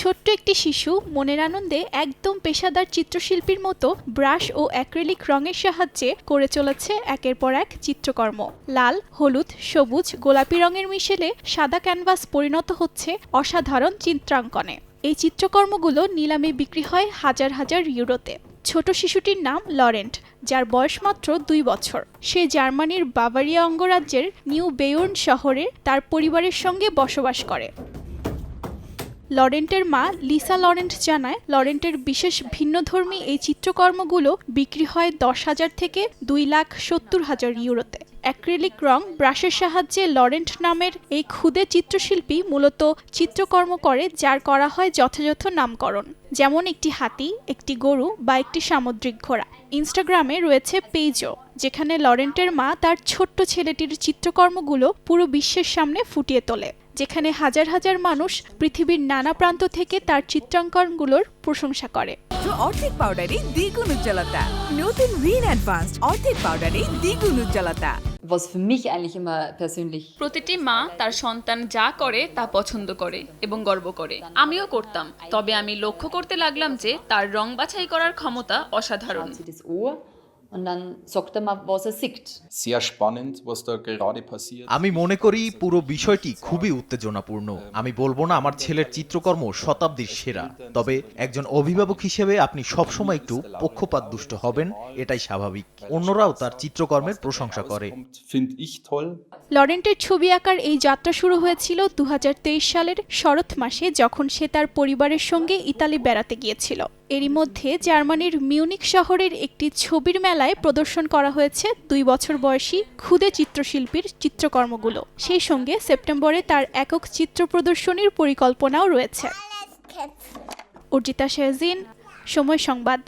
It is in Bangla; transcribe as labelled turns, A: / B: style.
A: ছোট্ট একটি শিশু মনের আনন্দে একদম পেশাদার চিত্রশিল্পীর মতো ব্রাশ ও অ্যাক্রিলিক রঙের সাহায্যে করে চলেছে একের পর এক চিত্রকর্ম। লাল, হলুদ, সবুজ, গোলাপি রঙের মিশেলে সাদা ক্যানভাস পরিণত হচ্ছে অসাধারণ চিত্রাঙ্কনে। এই চিত্রকর্মগুলো নিলামে বিক্রি হয় হাজার হাজার ইউরোতে। ছোট শিশুটির নাম লরেন্ট, যার বয়স মাত্র দুই বছর। সে জার্মানির বাভারিয়া অঙ্গরাজ্যের নিউ বেয়র্ন শহরে তার পরিবারের সঙ্গে বসবাস করে। লরেন্টের মা লিসা লরেন্ট জানায়, লরেন্টের বিশেষ ভিন্নধর্মী এই চিত্রকর্মগুলো বিক্রি হয় দশ হাজার থেকে দুই লাখ সত্তর হাজার ইউরোতে। অ্যাক্রিলিক রং ব্রাশের সাহায্যে লরেন্ট নামের এই ক্ষুদে চিত্রশিল্পী মূলত চিত্রকর্ম করে, যার করা হয় যথাযথ নামকরণ, যেমন একটি হাতি, একটি গরু বা একটি সামুদ্রিক ঘোড়া। ইনস্টাগ্রামে রয়েছে পেজও যেখানে লরেন্টের মা তার ছোট্ট ছেলেটির চিত্রকর্মগুলো পুরো বিশ্বের সামনে ফুটিয়ে তোলে। যেখানে হাজার হাজার মানুষ পৃথিবীর নানা প্রান্ত থেকে তার চিত্রাঙ্কনগুলোর প্রশংসা করে।
B: অর্ধেক পাউডারে দ্বিগুণ উজ্জ্বলতা। নতুন রিন অ্যাডভান্সড অর্ধেক পাউডারে দ্বিগুণ উজ্জ্বলতা।
C: Was für mich eigentlich immer persönlich.
D: প্রতিটি মা তার সন্তান যা করে তা পছন্দ করে এবং গর্ব করে। আমিও করতাম। তবে আমি লক্ষ্য করতে লাগলাম যে তার রং বাছাই করার ক্ষমতা অসাধারণ।
C: Und dann sagt er mal, was er sieht.
E: sehr spannend, was da gerade passiert.
F: আমি মনে করি পুরো বিষয়টি খুবই উত্তেজনাপূর্ণ আমি বলব না আমার ছেলের চিত্রকর্ম শতাব্দীর সেরা তবে একজন অভিভাবক হিসেবে আপনি সবসময় একটু পক্ষপাত দুষ্ট হবেন এটাই স্বাভাবিক অন্যরাও তার চিত্রকর্মের প্রশংসা করে
E: Finde ich toll.
A: লরেন্টের ছবি আঁকার এই যাত্রা শুরু হয়েছিল দু হাজার তেইশ সালের শরৎ মাসে যখন সে তার পরিবারের সঙ্গে ইতালি বেড়াতে গিয়েছিল এরই মধ্যে জার্মানির মিউনিক শহরের একটি ছবির মেলায় প্রদর্শন করা হয়েছে দুই বছর বয়সী ক্ষুদে চিত্রশিল্পীর চিত্রকর্মগুলো। সেই সঙ্গে সেপ্টেম্বরে তার একক চিত্র প্রদর্শনীর পরিকল্পনাও রয়েছে। অর্জিতা শেহজিন সময় সংবাদ।